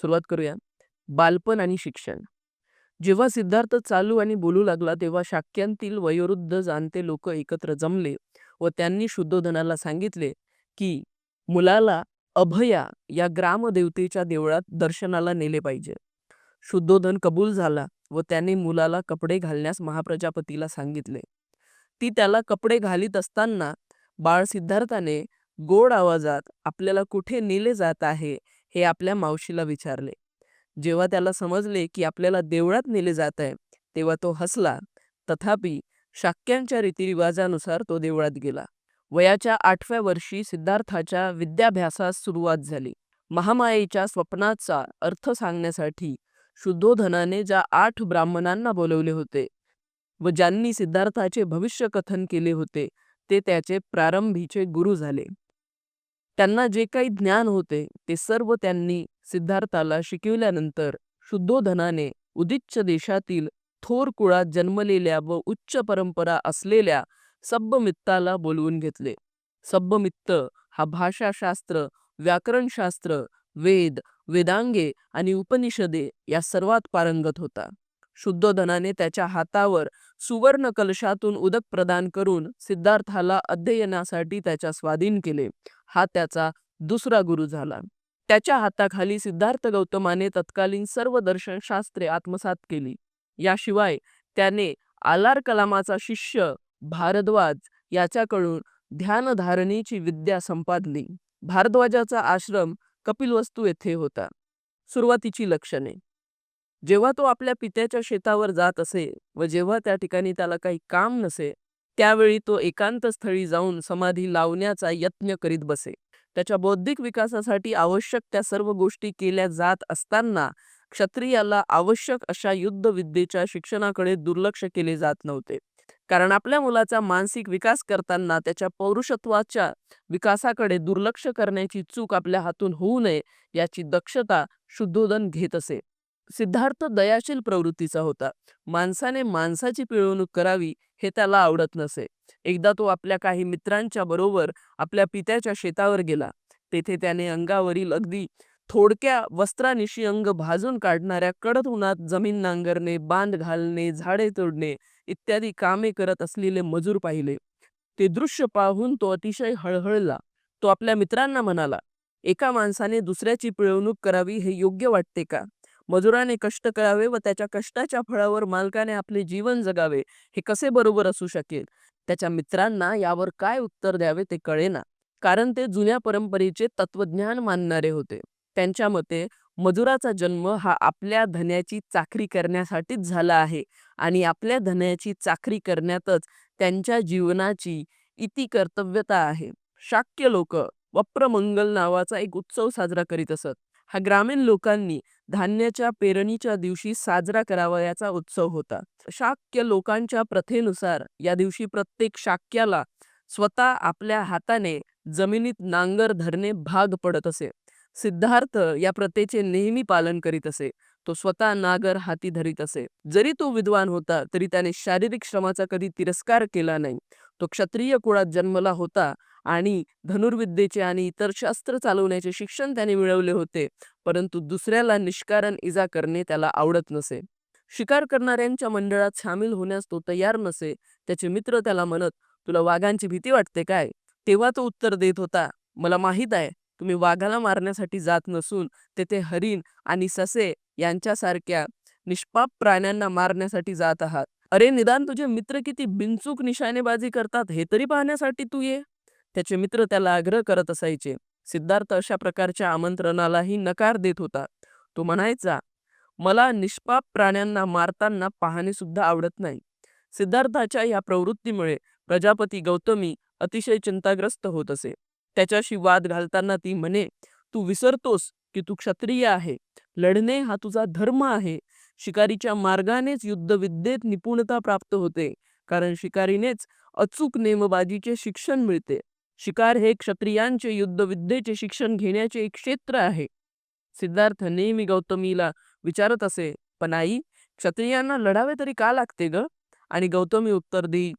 सुरुवात करूया. बालपण आणि शिक्षण. जेव्हा सिद्धार्थ चालू आणि बोलू लागला तेव्हा शाक्यांतील वयोवृद्ध जाणते लोक एकत्र जमले व त्यांनी शुद्धोधनाला सांगितले की मुलाला अभया या ग्रामदेवतेच्या देवळात दर्शनाला नेले पाहिजे. शुद्धोधन कबूल झाला व त्याने मुलाला कपडे घालण्यास महाप्रजापतीला सांगितले. ती त्याला कपडे घालीत असताना बाळ सिद्धार्थाने गोड आवाजात आपल्याला कुठे नेले जात आहे हे आपल्या मावशीला विचारले. जेव्हा त्याला समजले की आपल्याला देवळात नेले जात आहे तेव्हा तो हसला. तथापि शाक्यांच्या रीतिरिवाजानुसार तो देवळात गेला. वयाच्या आठव्या वर्षी सिद्धार्थाच्या विद्याभ्यासास सुरुवात झाली. महामायेच्या स्वप्नाचा अर्थ सांगण्यासाठी शुद्धोधनाने ज्या आठ ब्राह्मणांना बोलवले होते व ज्यांनी सिद्धार्थाचे भविष्य कथन केले होते ते त्याचे प्रारंभीचे गुरु झाले. त्यांना जे काही ज्ञान होते ते सर्व त्यांनी सिद्धार्थाला शिकविल्यानंतर शुद्धोधनाने उदिच्च देशातील थोर कुळात जन्मलेल्या व उच्च परंपरा असलेल्या सब्बमित्ताला बोलवून घेतले. सब्बमित्त हा भाषाशास्त्र व्याकरणशास्त्र वेद वेदांगे आणि उपनिषदे या सर्वात पारंगत होता. शुद्धोधनाने त्याच्या हातावर सुवर्ण कलशातून उदक प्रदान करून सिद्धार्थाला अध्ययनासाठी त्याच्या स्वाधीन केले. हा त्याचा दुसरा गुरु झाला. त्याच्या हाताखाली सिद्धार्थ गौतमाने तत्कालीन सर्व दर्शनशास्त्रे आत्मसात केली. याशिवाय त्याने आलार कलामाचा शिष्य भारद्वाज याच्याकडून ध्यानधारणीची विद्या संपादली. भारद्वाजाचा आश्रम कपिलवस्तू येथे होता. सुरुवातीची लक्षणे. जेव्हा तो आपल्या पित्याच्या शेतावर जात असे व जेव्हा त्या ठिकाणी त्याला काही काम नसे त्यावेळी तो एकांत स्थळी जाऊन समाधी लावण्याचा यत्न करीत बसे. त्याच्या बौद्धिक विकासासाठी आवश्यक त्या सर्व गोष्टी केल्या जात असताना क्षत्रियाला आवश्यक अशा युद्धविद्येच्या शिक्षणाकडे दुर्लक्ष केले जात नव्हते. कारण आपल्या मुलाचा मानसिक विकास करताना त्याच्या पौरुषत्वाच्या विकासाकडे दुर्लक्ष करण्याची चूक आपल्या हातून होऊ नये याची दक्षता शुद्धोदन घेत असे. सिद्धार्थ दयाशील प्रवृत्तीचा होता. माणसाने माणसाची पिळवणूक करावी हे त्याला आवडत नसे. एकदा तो आपल्या काही मित्रांच्या बरोबर आपल्या पित्याच्या शेतावर गेला. तेथे त्याने अंगावरील अगदी थोडक्या वस्त्रानिशी अंग भाजून काढणाऱ्या कडक उन्हात जमीन नांगरणे बांध घालणे झाडे तोडणे इत्यादी कामे करत असलेले मजूर पाहिले. ते दृश्य पाहून तो अतिशय हळहळला. तो आपल्या मित्रांना म्हणाला एका माणसाने दुसऱ्याची पिळवणूक करावी हे योग्य वाटते का? मजुराने कष्ट करावे व त्याच्या कष्टाच्या फळावर मालकाने आपले जीवन जगावे हे कसे बरोबर असू शकेल? त्याच्या मित्रांना यावर काय उत्तर द्यावे ते कळेना. कारण ते जुन्या परंपरेचे तत्वज्ञान मानणारे होते. त्यांच्या मते मजुराचा जन्म हा आपल्या धन्याची चाकरी करण्यासाठीच झाला आहे आणि आपल्या धन्याची चाकरी करण्यातच त्यांच्या जीवनाची इति कर्तव्यता आहे. शाक्य लोक वप्रमंगल नावाचा एक उत्सव साजरा करीत असत. हा ग्रामीण लोकांनी धान्याच्या पेरणीच्या दिवशी साजरा करावा याचा उत्सव होता. शाक्य लोकांच्या प्रथेनुसार या दिवशी प्रत्येक शाक्याला स्वतः आपल्या हाताने जमिनीत नांगर धरणे भाग पडत असे. सिद्धार्थ या प्रथेचे नेहमी पालन करीत असे. तो स्वतः नागर हाती धरीत असे. जरी तो विद्वान होता तरी त्याने शारीरिक श्रमाचा कधी तिरस्कार केला नाही. तो क्षत्रिय कुळात जन्मला होता आणि धनुर्विद्येचे आणि इतर शस्त्र चालवण्याचे शिक्षण त्याने मिळवले होते. परंतु दुसऱ्याला निष्कारण इजा करणे त्याला आवडत नसे. शिकार करणाऱ्यांच्या मंडळात सामील होण्यास तो तयार नसे त्याचे मित्र त्याला म्हणत तुला वाघांची भीती वाटते काय? तेव्हा तो उत्तर देत होता मला माहीत आहे तुम्ही वाघाला मारण्यासाठी जात नसून तेथे हरिण आणि ससे यांच्यासारख्या निष्पाप प्राण्यांना मारण्यासाठी जात आहात. अरे निदान तुझे मित्र किती बिनचूक निशाणेबाजी करतात हे तरी पाहण्यासाठी तू ये. त्याचे मित्र त्याला आग्रह करत असायचे. सिद्धार्थ अशा प्रकारच्या आमंत्रणालाही नकार देत होता. तो म्हणायचा मला निष्पाप प्राण्यांना मारताना पाहणे सुद्धा आवडत नाही. सिद्धार्थाच्या या प्रवृत्तीमुळे प्रजापती गौतमी अतिशय चिंताग्रस्त होत असे. त्याच्याशी वाद घालताना ती म्हणे तू विसरतोस की तू क्षत्रिय आहे. लढणे हा तुझा धर्म आहे. शिकारीच्या मार्गानेच युद्धविद्येत निपुणता प्राप्त होते. कारण शिकारीनेच अचूक नेमबाजीचे शिक्षण मिळते. शिकार हे क्षत्रियांचे युद्धविद्येचे शिक्षण घेण्याचे एक क्षेत्र आहे. सिद्धार्थ नेहमी गौतमीला विचारत असे पण आई क्षत्रियांना लढावे तरी का लागते ग? आणि गौतमी उत्तर देई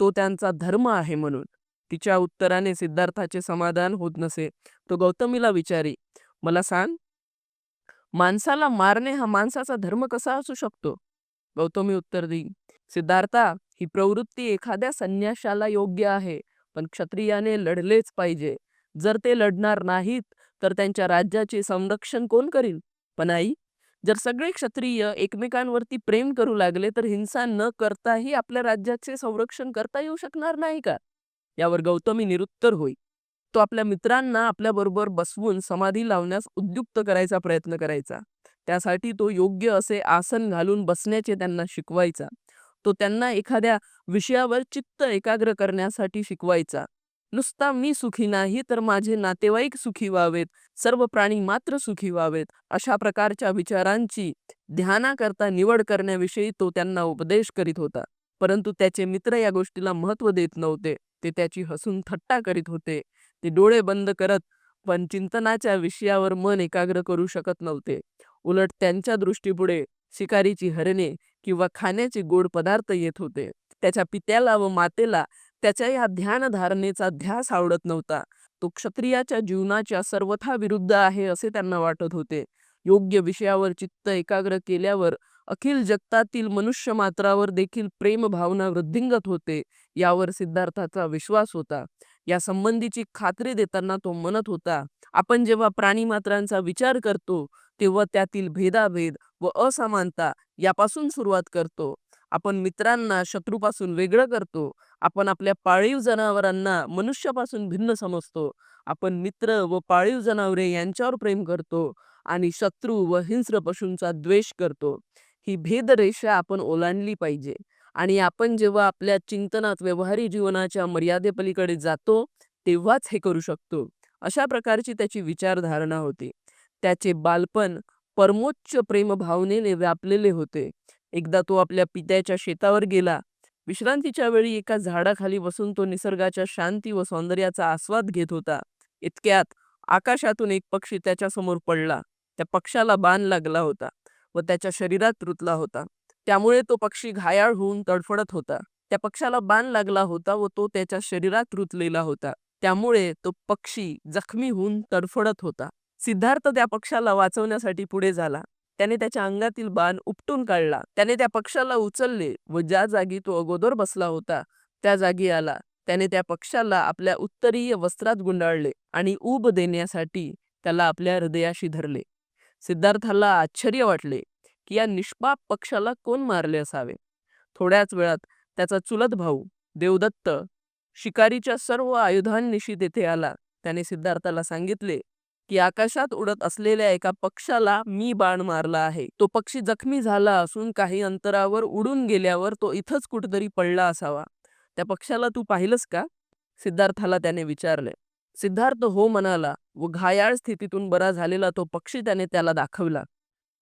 तो त्यांचा धर्म आहे म्हणून. तिच्या उत्तराने सिद्धार्थाचे समाधान होत नसे. तो गौतमीला विचारी मला सांग माणसाला मारणे हा माणसाचा धर्म कसा असू शकतो? गौतमी उत्तर देई सिद्धार्था ही प्रवृत्ती एखाद्या संन्याशाला योग्य आहे. पण क्षत्रियाने लढलेच पाहिजे. जर ते लढणार नाहीत तर त्यांच्या राज्याचे संरक्षण कोण करील? पण आई जर सगळे क्षत्रिय एकमेकांवरती प्रेम करू लागले तर हिंसा न करताही आपल्या राज्याचे संरक्षण करता येऊ शकणार नाही का? यावर गौतमी निरुत्तर होई. तो आपल्या मित्रांना आपल्याबरोबर बसवून समाधी लावण्यास उद्युक्त करायचा प्रयत्न करायचा. त्यासाठी तो योग्य असे आसन घालून बसण्याचे त्यांना शिकवायचा. तो त्यांना एखाद्या विषयावर चित्त एकाग्र करण्यासाठी शिकवायचा. नुसता मी सुखी नाही तर माझे नातेवाईक सुखी व्हावेत सर्व प्राणी मात्र सुखी व्हावेत अशा प्रकारच्या विचारांची ध्यानाकरता निवड करण्याविषयी तो त्यांना उपदेश करीत होता. परंतु त्याचे मित्र या गोष्टीला महत्त्व देत नव्हते. ते त्याची हसून थट्टा करीत होते. ते डोळे बंद करत पण चिंतनाच्या विषयावर मन एकाग्र करू शकत नव्हते. उलट त्यांच्या दृष्टीपुढे शिकारीची हरणे किंवा खाण्याचे गोड पदार्थ येत होते. त्याच्या पित्याला व मातेला त्याच्या या ध्यानधारणेचा ध्यास आवडत नव्हता. तो क्षत्रियाच्या जीवनाच्या सर्वथा विरुद्ध आहे असे त्यांना वाटत होते. योग्य विषयावर चित्त एकाग्र केल्यावर अखिल जगतातील मनुष्य मात्रावर देखील प्रेम भावना वृद्धिंगत होते यावर सिद्धार्थाचा विश्वास होता. या संबंधीची खात्री देताना तो म्हणत होता आपण जेव्हा प्राणी मात्रांचा विचार करतो तेव्हा त्यातील भेदाभेद व असमानता यापासून सुरुवात करतो. आपण मित्रांना शत्रूपासून वेगळं करतो. आपण आपल्या पाळीव जनावरांना मनुष्यापासून भिन्न समजतो. आपण मित्र व पाळीव जनावरे यांच्यावर प्रेम करतो आणि शत्रू व हिंस्र पशूंचा द्वेष करतो. ही भेदरेषा आपण ओलांडली पाहिजे. आणि आपण जेव्हा आपल्या चिंतनात व्यवहारी जीवनाच्या मर्यादेपलीकडे जातो तेव्हाच हे करू शकतो. अशा प्रकारची त्याची विचारधारणा होती. त्याचे बालपण परमोच्च प्रेमभावनेने व्यापलेले होते. एकदा तो आपल्या पित्याच्या शेतावर गेला. विश्रांतीच्या वेळी एका झाडाखाली बसून तो निसर्गाच्या शांती व सौंदर्याचा आस्वाद घेत होता. इतक्यात आकाशातून एक पक्षी त्याच्यासमोर पडला. त्या पक्षाला बाण लागला होता व त्याच्या शरीरात रुतला होता. त्यामुळे तो पक्षी घायाळ होऊन तडफडत होता. त्या पक्षाला बाण लागला होता व तो त्याच्या शरीरात रुतलेला होता. त्यामुळे तो पक्षी जखमी होऊन तडफडत होता. सिद्धार्थ त्या पक्षाला वाचवण्यासाठी पुढे झाला. त्याने त्याच्या अंगातील बाण उपटून काढला. त्याने त्या पक्षाला उचलले व ज्या जागी तो अगोदर बसला होता त्या जागी आला. त्याने त्या पक्षाला आपल्या उत्तरीय वस्त्रात गुंडाळले आणि ऊब देण्यासाठी त्याला आपल्या हृदयाशी धरले. सिद्धार्थाला आश्चर्य वाटले की या निष्पाप पक्षाला कोण मारले असावे? थोड्याच वेळात त्याचा चुलत भाऊ देवदत्त शिकारीच्या सर्व आयुधांनिशी तेथे आला. त्याने सिद्धार्थाला सांगितले की आकाशात उडत असलेल्या एका पक्षाला मी बाण मारला आहे. तो पक्षी जखमी झाला असून काही अंतरावर उडून गेल्यावर तो इथंच कुठेतरी पडला असावा. त्या पक्षाला तू पाहिलंस का? सिद्धार्थाला त्याने विचारले. सिद्धार्थ हो म्हणाला व घायाळ स्थितीतून बरा झालेला तो पक्षी त्याने त्याला दाखवला.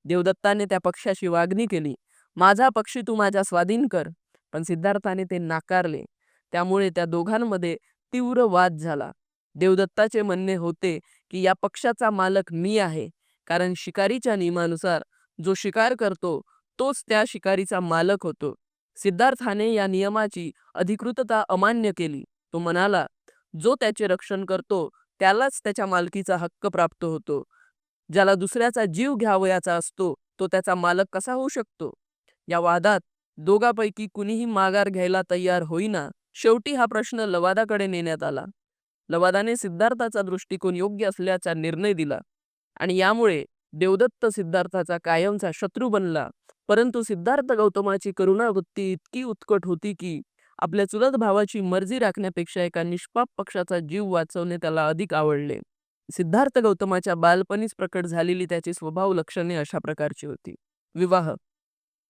देवदत्ताने त्या पक्षाशी वागणी केली. माझा पक्षी तू माझ्या स्वाधीन कर. पण सिद्धार्थाने ते नाकारले. त्यामुळे त्या दोघांमध्ये तीव्र वाद झाला. देवदत्ताचे म्हणणे होते की या पक्षाचा मालक मी आहे. कारण शिकारीच्या नियमानुसार जो शिकार करतो तोच त्या शिकारीचा मालक होतो. सिद्धार्थाने या नियमाची अधिकृतता अमान्य केली. तो म्हणाला जो त्याचे रक्षण करतो त्यालाच त्याच्या मालकीचा हक्क प्राप्त होतो. ज्याला दुसऱ्याचा जीव घ्यावयाचा असतो तो त्याचा मालक कसा होऊ शकतो? या वादात दोघापैकी कुणीही माघार घ्यायला तयार होईना शेवटी हा प्रश्न लवादाकडे नेण्यात आला. लवादाने सिद्धार्थाचा दृष्टिकोन योग्य असल्याचा निर्णय दिला आणि यामुळे देवदत्त सिद्धार्थाचा कायमचा शत्रू बनला. परंतु सिद्धार्थ गौतमाची करुणावृत्ती इतकी उत्कट होती की आपल्या चुलत भावाची मर्जी राखण्यापेक्षा एका निष्पाप पक्षाचा जीव वाचवणे त्याला अधिक आवडले. सिद्धार्थ गौतमाच्या बालपणीच प्रकट झालेली त्याची स्वभाव लक्षणे अशा प्रकारची होती. विवाह.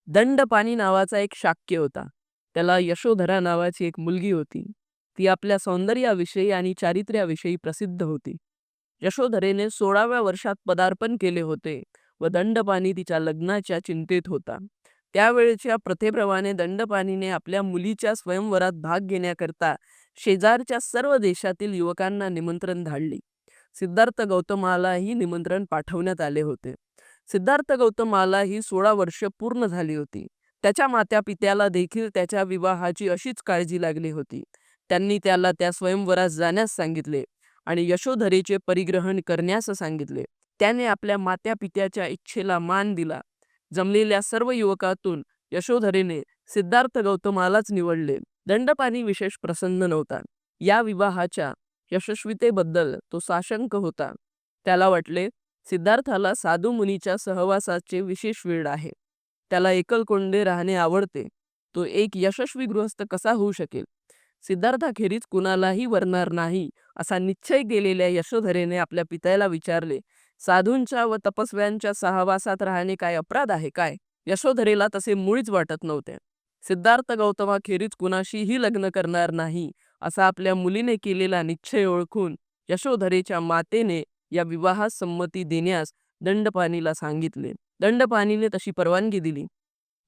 दंडपाणी नावाचा एक शाक्य होता. त्याला यशोधरा नावाची एक मुलगी होती. ती आपल्या सौंदर्याविषयी आणि चारित्र्याविषयी प्रसिद्ध होती. यशोधरेने सोळाव्या वर्षात पदार्पण केले होते व दंडपाणी तिच्या लग्नाच्या चिंतेत होता. त्यावेळेच्या प्रथेप्रमाणे दंडपाणीने आपल्या मुलीच्या स्वयंवरात भाग घेण्याकरता शेजारच्या सर्व देशातील युवकांना निमंत्रण धाडले. सिद्धार्थ गौतमालाही निमंत्रण पाठवण्यात आले होते. सिद्धार्थ गौतमाला ही सोळा वर्ष पूर्ण झाली होती. त्याच्या मात्या पित्याला देखील त्याच्या विवाहाची अशीच काळजी लागली होती. त्यांनी त्याला त्या स्वयंवरास जाण्यास सांगितले आणि यशोधरेचे परिग्रहण करण्यास सांगितले. त्याने आपल्या मात्या पित्याच्या इच्छेला मान दिला. जमलेल्या सर्व युवकातून यशोधरेने सिद्धार्थ गौतमालाच निवडले. दंडपाणी विशेष प्रसन्न नव्हता. या विवाहाच्या यशस्वीतेबद्दल तो साशंक होता. त्याला वाटले सिद्धार्थाला साधू मुनीच्या सहवासाचे विशेष वेळ आहे. त्याला एकलकोंडे राहणे आवडते. तो एक यशस्वी गृहस्थ कसा होऊ शकेल? सिद्धार्थाखेरीज कुणालाही वरणार नाही असा निश्चय केलेल्या यशोधरेने आपल्या पित्याला विचारले साधूंच्या व तपस्व्यांच्या सहवासात राहणे काय अपराध आहे काय? यशोधरेला तसे मुळीच वाटत नव्हते. सिद्धार्थ गौतमाखेरीज कुणाशीही लग्न करणार नाही असा आपल्या मुलीने केलेला निश्चय ओळखून यशोधरेच्या मातेने या विवाहास संमती देण्यास दंडपाणीला सांगितले. दंडपाणीने तशी परवानगी दिली.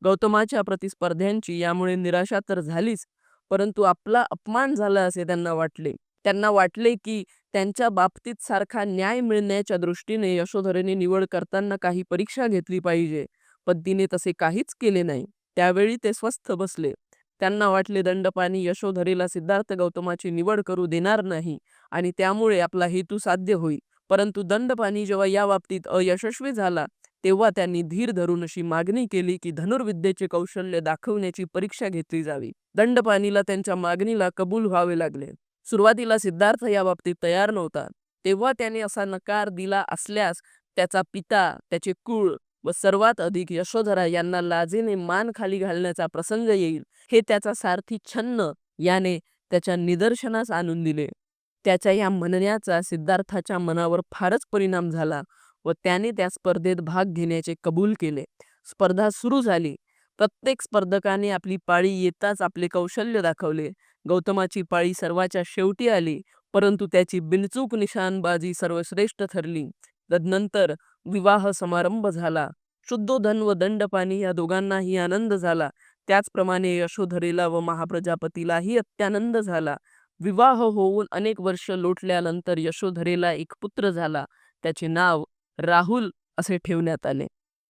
गौतमाच्या प्रतिस्पर्ध्यांची यामुळे निराशा तर झालीच परंतु आपला अपमान झाला असे त्यांना वाटले. त्यांना वाटले की त्यांच्या बाबतीत सारखा न्याय मिळण्याच्या दृष्टीने यशोधरेने निवड करताना काही परीक्षा घेतली पाहिजे पण तिने तसे काहीच केले नाही. त्यावेळी ते स्वस्थ बसले. त्यांना वाटले दंडपाणी यशोधरेला सिद्धार्थ गौतमाची निवड करू देणार नाही आणि त्यामुळे आपला हेतू साध्य होईल. परंतु दंडपाणी जेव्हा या बाबतीत अयशस्वी झाला तेव्हा त्यांनी धीर धरून अशी मागणी केली की धनुर्विद्येचे कौशल्य दाखवण्याची परीक्षा घेतली जावी. दंडपाणीला त्यांच्या मागणीला कबूल व्हावे लागले. सुरुवातीला सिद्धार्थ या बाबतीत तयार नव्हता. तेव्हा त्याने असा नकार दिला असल्यास त्याचा पिता त्याचे कुळ व सर्वात अधिक यशोधरा यांना लाजेने मान खाली घालण्याचा प्रसंग येईल हे त्याचा सारथी छन्न याने त्याच्या निदर्शनास आणून दिले. त्याच्या या म्हणण्याचा सिद्धार्थाच्या मनावर फारच परिणाम झाला. व त्याने त्या स्पर्धेत भाग घेण्याचे कबूल केले. स्पर्धा सुरू झाली. प्रत्येक स्पर्धकाने आपली पाळी येताच आपले कौशल्य दाखवले. गौतमाची पाळी सर्वाच्या शेवटी आली परंतु त्याची बिनचूक निशाणबाजी सर्वश्रेष्ठ ठरली. तदनंतर विवाह समारंभ झाला. शुद्धोधन व दंडपाणी या दोघांनाही आनंद झाला. त्याचप्रमाणे यशोधरेला व महाप्रजापतीलाही अत्यानंद झाला. विवाह होऊन अनेक वर्ष लोटल्यानंतर यशोधरेला एक पुत्र झाला. त्याचे नाव राहुल असे ठेवण्यात आले.